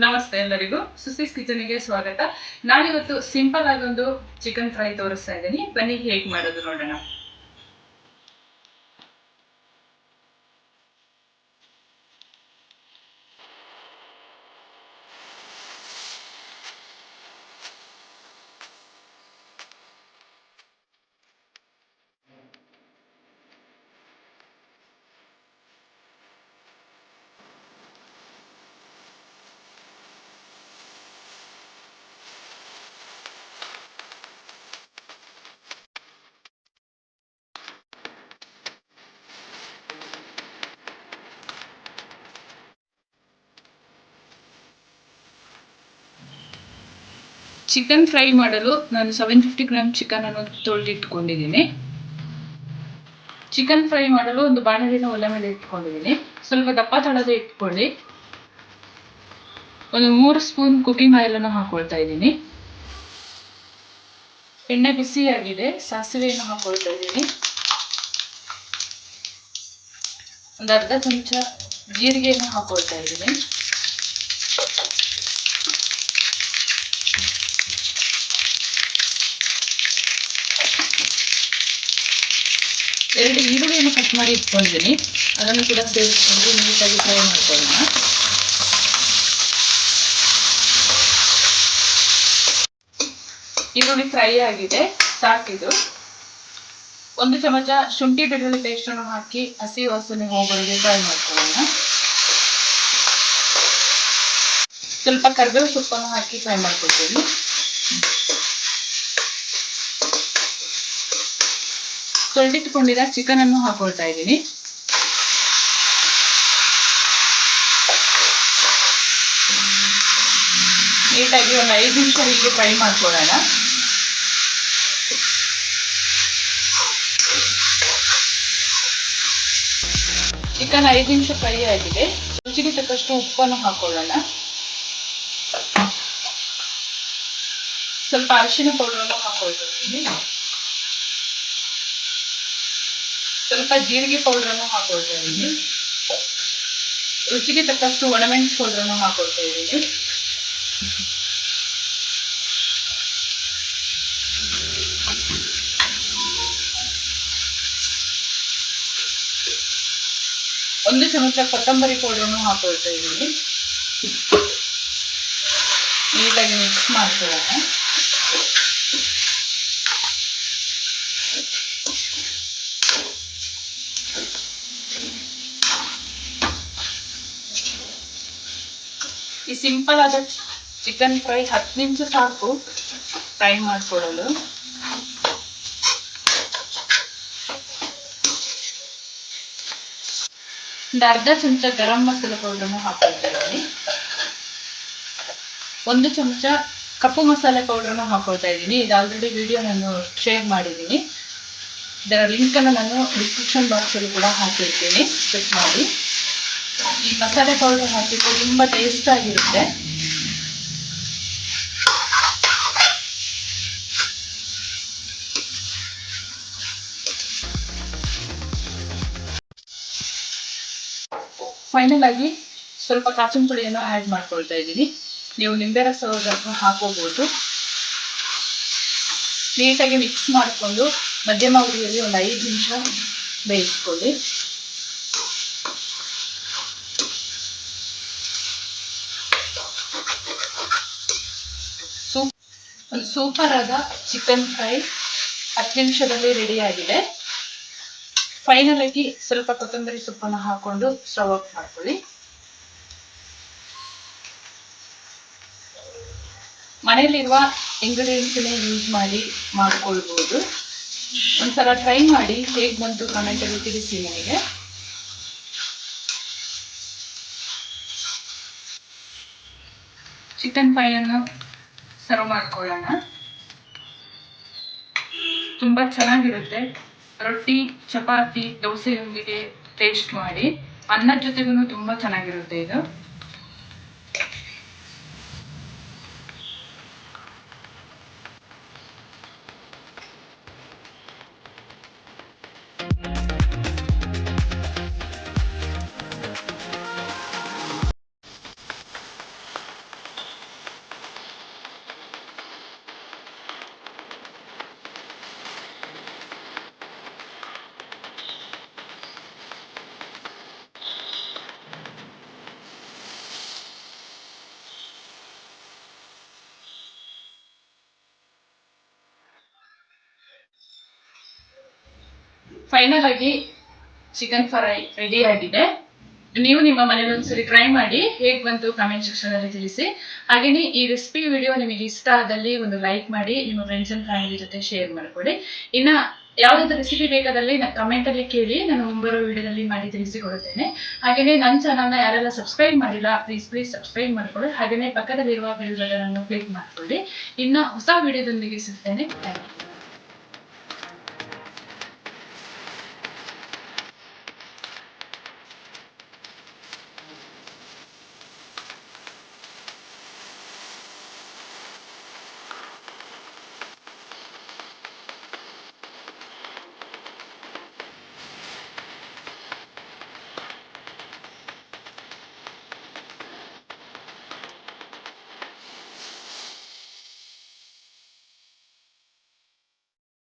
ನಮಸ್ತೆ ಎಲ್ಲರಿಗೂ. ಸುಸೀಸ್ ಕಿಚನ್ಗೆ ಸ್ವಾಗತ. ನಾನಿವತ್ತು ಸಿಂಪಲ್ ಆಗಿ ಆಗೊಂದು ಚಿಕನ್ ಫ್ರೈ ತೋರಿಸ್ತಾ ಇದ್ದೀನಿ. ಬನ್ನಿ ಹೇಗೆ ಮಾಡೋದು ನೋಡೋಣ. ಚಿಕನ್ ಫ್ರೈ ಮಾಡಲು ನಾನು ಸೆವೆನ್ ಫಿಫ್ಟಿ ಗ್ರಾಮ್ ಚಿಕನ್ ಅನ್ನು ತೊಳೆದಿಟ್ಕೊಂಡಿದ್ದೀನಿ ಚಿಕನ್ ಫ್ರೈ ಮಾಡಲು ಒಂದು ಬಾಣಲಿನ ಒಲೆ ಮೇಲೆ ಇಟ್ಕೊಂಡಿದ್ದೀನಿ ಸ್ವಲ್ಪ ದಪ್ಪ ತಳದ ಇಟ್ಕೊಳ್ಳಿ. ಒಂದು ಮೂರು ಸ್ಪೂನ್ ಕುಕಿಂಗ್ ಆಯಿಲನ್ನು ಹಾಕೊಳ್ತಾ ಇದ್ದೀನಿ. ಎಣ್ಣೆ ಬಿಸಿಯಾಗಿದೆ, ಸಾಸಿವೆಯನ್ನು ಹಾಕೊಳ್ತಾ ಇದ್ದೀನಿ. ಒಂದು ಅರ್ಧ ಚಮಚ ಜೀರಿಗೆಯನ್ನು ಹಾಕೊಳ್ತಾ ಇದ್ದೀನಿ. ಎರಡು ಈರುಳ್ಳಿಯನ್ನು ಕಟ್ ಮಾಡಿ ಇಟ್ಕೊಂಡಿದ್ದೀನಿ. ಅದನ್ನು ಕೂಡ ಸೇರಿಸ್ಕೊಂಡು ನೀಟಾಗಿ ಫ್ರೈ ಮಾಡ್ಕೊಳ್ಳೋಣ. ಈರುಳ್ಳಿ ಫ್ರೈ ಆಗಿದೆ ಸಾಕಿದು ಒಂದು ಚಮಚ ಶುಂಠಿ ಬೆಳ್ಳುಳ್ಳಿ ಪೇಸ್ಟನ್ನು ಹಾಕಿ ಹಸಿ ವಾಸನೆ ಹೋಗೋರಿಗೆ ಫ್ರೈ ಮಾಡ್ಕೊಳ್ಳೋಣ. ಸ್ವಲ್ಪ ಕರ್ಬೇವು ಸೊಪ್ಪನ್ನು ಹಾಕಿ ಫ್ರೈ ಮಾಡ್ಕೊಳ್ತೀನಿ. ತೊಳೆದಿಟ್ಕೊಂಡಿರೋ ಚಿಕನ್ ಅನ್ನು ಹಾಕೊಳ್ತಾ ಇದ್ದೀನಿ. ನೀಟಾಗಿ ಒಂದು ಐದು ನಿಮಿಷ ಹೀಗೆ ಫ್ರೈ ಮಾಡ್ಕೊಳ್ಳೋಣ. ಚಿಕನ್ ಐದು ನಿಮಿಷ ಫ್ರೈ ಆಗಿದೆ. ರುಚಿಗೆ ತಕ್ಕಷ್ಟು ಉಪ್ಪನ್ನು ಹಾಕೊಳ್ಳೋಣ. ಸ್ವಲ್ಪ ಅರಿಶಿನ ಪೌಡರನ್ನು ಹಾಕೊಳ್ತೀನಿ ಸ್ವಲ್ಪ ಜೀರಿಗೆ ಪೌಡರನ್ನು ಹಾಕೊಳ್ತಾ ಇದ್ದೀನಿ ರುಚಿಗೆ ತಕ್ಕಷ್ಟು ಒಣಮೆಣಸು ಪೌಡರನ್ನು ಹಾಕೊಳ್ತಾ ಇದ್ದೀನಿ ಒಂದು ಚಮಚ ಕೊತ್ತಂಬರಿ ಪೌಡರನ್ನು ಹಾಕೊಳ್ತಾ ಇದ್ದೀನಿ ನೀಟಾಗಿ ಮಿಕ್ಸ್ ಮಾಡ್ಕೊಳ್ಳೋಣ ಈ ಸಿಂಪಲ್ ಆದ ಚಿಕನ್ ಫ್ರೈ ಹತ್ತು ನಿಮಿಷ ಸಾಕು. ಫ್ರೈ ಮಾಡ್ಕೊಳ್ಳಲು ಒಂದು ಅರ್ಧ ಚಮಚ ಗರಂ ಮಸಾಲೆ ಪೌಡರ್ನ ಹಾಕೊಳ್ತಾ ಇದ್ದೀನಿ. ಒಂದು ಚಮಚ ಕಪ್ಪು ಮಸಾಲೆ ಪೌಡರ್ನ ಹಾಕೊಳ್ತಾ ಇದ್ದೀನಿ. ಇದು ಆಲ್ರೆಡಿ ವಿಡಿಯೋ ನಾನು ಶೇರ್ ಮಾಡಿದ್ದೀನಿ. ಇದರ ಲಿಂಕನ್ನು ನಾನು ಡಿಸ್ಕ್ರಿಪ್ಷನ್ ಬಾಕ್ಸಲ್ಲಿ ಕೂಡ ಹಾಕಿರ್ತೀನಿ. ಚೆಕ್ ಮಾಡಿ. ಈ ಮಸಾಲೆ ಪೌಡರ್ ಹಾಕಿದ್ರೆ ತುಂಬ ಟೇಸ್ಟ್ ಆಗಿರುತ್ತೆ. ಫೈನಲ್ ಆಗಿ ಸ್ವಲ್ಪ ಕಾಚಿನ ಪುಡಿಯನ್ನು ಆ್ಯಡ್ ಮಾಡ್ಕೊಳ್ತಾ ಇದ್ದೀನಿ. ನೀವು ನಿಂಬೆ ರಸ ಹಾಕೋಬಹುದು ನೀಟಾಗಿ ಮಿಕ್ಸ್ ಮಾಡಿಕೊಂಡು ಮಧ್ಯಮ ಉರಿಯಲ್ಲಿ ಒಂದು ಐದು ನಿಮಿಷ ಬೇಯಿಸ್ಕೊಳ್ಳಿ. ಒಂದು ಸೂಪರ್ ಚಿಕನ್ ಫ್ರೈ ಹತ್ತು ನಿಮಿಷದಲ್ಲಿ ರೆಡಿ ಆಗಿದೆ ಫೈನಲ್ ಆಗಿ ಸ್ವಲ್ಪ ಕೊತ್ತಂಬರಿ ಸೊಪ್ಪನ್ನು ಹಾಕೊಂಡು ಸ್ಟವ್ ಆಫ್ ಮಾಡ್ಕೊಳ್ಳಿ. ಮನೆಯಲ್ಲಿರುವ ಇಂಗ್ರೀಡಿಯೆಂಟ್ಸನ್ನೇ ಯೂಸ್ ಮಾಡಿ ಮಾಡ್ಕೊಳ್ಬೋದು. ಒಂದ್ಸಲ ಟ್ರೈ ಮಾಡಿ ಹೇಗೆ ಬಂತು ಕಮೆಂಟಲ್ಲಿ ತಿಳಿಸಿ ನನಗೆ. ಚಿಕನ್ ಫ್ರೈಯನ್ನು ಸರ್ವ್ ಮಾಡ್ಕೊಳ್ಳೋಣ. ತುಂಬ ಚೆನ್ನಾಗಿರುತ್ತೆ. ರೊಟ್ಟಿ ಚಪಾತಿ ದೋಸೆಯೊಂದಿಗೆ ಟೇಸ್ಟ್ ಮಾಡಿ. ಅನ್ನದ ಜೊತೆಗೂ ತುಂಬ ಚೆನ್ನಾಗಿರುತ್ತೆ ಇದು. ಫೈನಲ್ ಆಗಿ ಚಿಕನ್ ಫ್ರೈ ರೆಡಿ ಆಗಿದೆ. ನೀವು ನಿಮ್ಮ ಮನೇಲಿ ಒಂದ್ಸರಿ ಟ್ರೈ ಮಾಡಿ ಹೇಗೆ ಬಂತು ಕಮೆಂಟ್ ಸೆಕ್ಷನ್ ಅಲ್ಲಿ ತಿಳಿಸಿ. ಹಾಗೆಯೇ ಈ ರೆಸಿಪಿ ವಿಡಿಯೋ ನಿಮಗೆ ಇಷ್ಟ ಆದಲ್ಲಿ ಒಂದು ಲೈಕ್ ಮಾಡಿ, ನಿಮ್ಮ ಫ್ರೆಂಡ್ಸ್ ಅಂಡ್ ಫ್ಯಾಮಿಲಿ ಜೊತೆ ಶೇರ್ ಮಾಡ್ಕೊಡಿ. ಇನ್ನ ಯಾವ್ದಾದ್ರು ರೆಸಿಪಿ ಬೇಕಾದಲ್ಲಿ ಕಮೆಂಟ್ ಅಲ್ಲಿ ಕೇಳಿ, ನಾನು ಮುಂಬರೋ ವಿಡಿಯೋದಲ್ಲಿ ಮಾಡಿ ತಿಳಿಸಿಕೊಡುತ್ತೇನೆ. ಹಾಗೆಯೇ ನನ್ನ ಚಾನಲ್ನ ಯಾರೆಲ್ಲ ಸಬ್ಸ್ಕ್ರೈಬ್ ಮಾಡಿಲ್ಲ ಪ್ಲೀಸ್ ಪ್ಲೀಸ್ ಸಬ್ಸ್ಕ್ರೈಬ್ ಮಾಡ್ಕೊಳ್ಳಿ. ಹಾಗೆಯೇ ಪಕ್ಕದಲ್ಲಿರುವ ಬೆಲ್ ಕ್ಲಿಕ್ ಮಾಡಿಕೊಳ್ಳಿ. ಇನ್ನ ಹೊಸ ವಿಡಿಯೋದೊಂದಿಗೆ ಸಿಗ್ತೇನೆ. Thank you